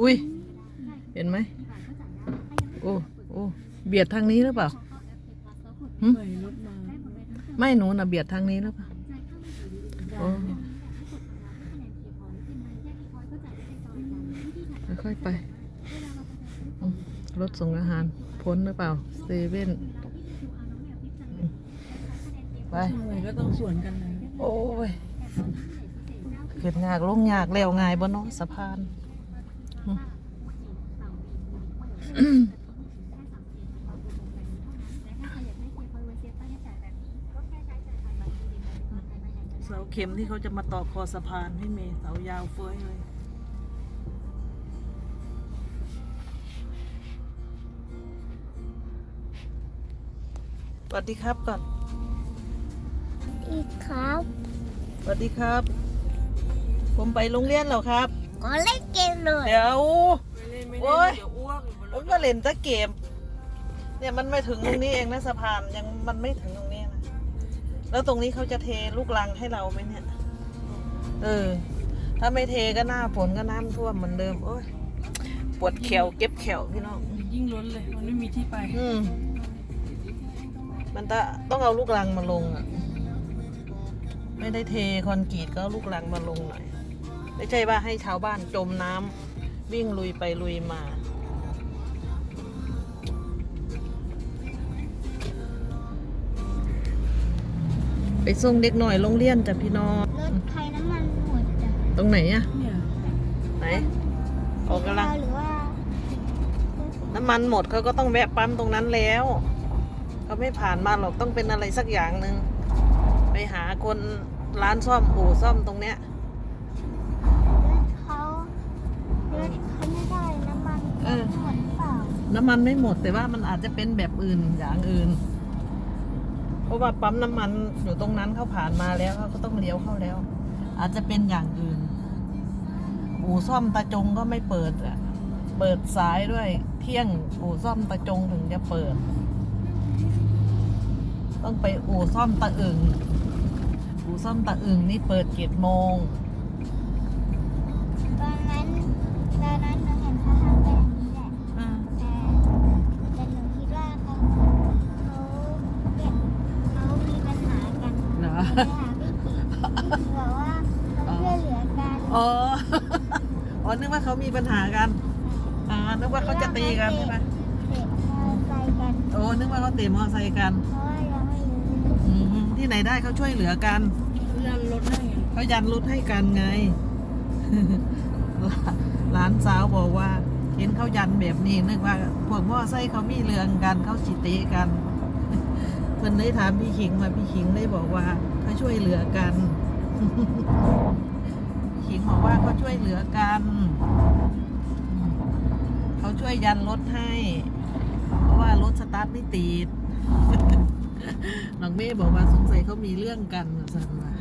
อุ้ย เห็นไหมโอ้โอ้เบียดทางนี้หรือเปล่าหึเหมยรถมาไม่หนูนะเบียดทางนี้หรือเปล่าโอ้ค่อยๆไปอืมรถส่งอาหาร พ้นหรือเปล่าเซเว่นอืมไปเหมยก็ต้องสวนกันนะโอ้ยเกิดงากลงยากแล้วง่ายบ่เนาะสะพานอืม เสาเข็มที่เขาจะมาต่อคอสะพานพี่เมย์เสายาวเฟ้ยเลยสวัสดีครับก่อนอีกครับสวัสดีครับ ผมไปโรงเรียนแล้วครับ ก็เล่นเกมเลยเดี๋ยว ไม่เล่นไม่โอ้เล่นยเดี๋ยวอ้วกอยู่บนผรมถก็เล่นแตะเกม เนี่ยมันไม่ถึงตรงนี้เองนะสะพานยังมันไม่ถึงตรงนี้นะแล้วตรงนี้เขาจะเทลูกรังให้เราไหมเนี่ยเออ ถ้าไม่เทก็หน้าฝนก็น้ำท่วมเหมือนเดิมโอ้ยปวดแขวเก็บแขวพี่น้องยิ่งล้นเลย มันไม่มีที่ไปอืมมันจะต้องเอาลูกรังมาลงอะ ไม่ได้เทคอนกรีตก็เอาลูกรังมาลงหน่อย ไม่ใช่ว่าให้ชาวบ้านจมน้ำวิ่งลุยไปลุยมาไปส่งเด็กหน่อยโรงเรียนจ้ะพี่น้องรถไทยน้ำมันหมดจ้ะตรงไหนอะเนี่ยไหนออกกำลังหรือว่า น้ำมันหมดเขาก็ต้องแวะปั๊มตรงนั้นแล้ว เขาไม่ผ่านมาหรอกต้องเป็นอะไรสักอย่างหนึ่งไปหาคนร้านซ่อมอู่ซ่อมตรงเนี้ย น้ำมันไม่หมดแต่ว่ามันอาจจะเป็นแบบอื่นอย่างอื่น เพราะว่าปั๊มน้ำมันอยู่ตรงนั้นเขาผ่านมาแล้วเขาก็ต้องเลี้ยวเข้าแล้ว อาจจะเป็นอย่างอื่นอู่ซ่อมตาจงก็ไม่เปิดอะเปิดสายด้วยเที่ยงอู่ซ่อมตาจงถึงจะเปิด ต้องไปอู่ซ่อมตะอึงอู่ซ่อมตะอึงนี่เปิดเจ็ดโมงตอนนั้นตอนนั้นหนูเห็นเขาทำแบบนี้แหละ อ่า แต่แต่หนูคิดว่าเขาเขาเก็บเขามีปัญหากัน เหรอ ไปหาพี่ผีพี่ผี บอกว่าเขาช่วยเหลือกันอ๋อ อ๋อ นึกว่าเขามีปัญหากัน อ่า นึกว่าเขาจะตีกันใช่ไหมเด็กมอไซค์กันโอ้ นึกว่าเขาเตะมอไซค์กันเพราะว่ายังไม่รู้อืมที่ไหนได้เขาช่วยเหลือกันเขายันรถให้ไงเขายันรถให้กันไง หลานสาวบอกว่า เห็นเขายันแบบนี้นึกว่าพวกมอไซค์เขามีเรื่องกันเขาจิเตะกันเพิ่นได้ถามพี่ขิงมาพี่ขิงได้บอกว่าเขาช่วยเหลือกัน พี่ขิงบอกว่าเขาช่วยเหลือกัน เขาช่วยยันรถให้ เพราะว่ารถสตาร์ทไม่ติดน้องเม่บอกว่าสงสัยเขามีเรื่องกันสันว่า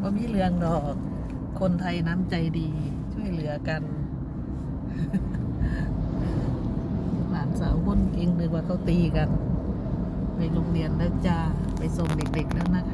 ว่ามีเรื่องดอก คนไทยน้ำใจดี ช่วยเหลือกันหลานสาวบนเก่งนึกว่าเขาตีกัน ไปโรงเรียนแล้วจ้า ไปส่งเด็กๆแล้วนะคะ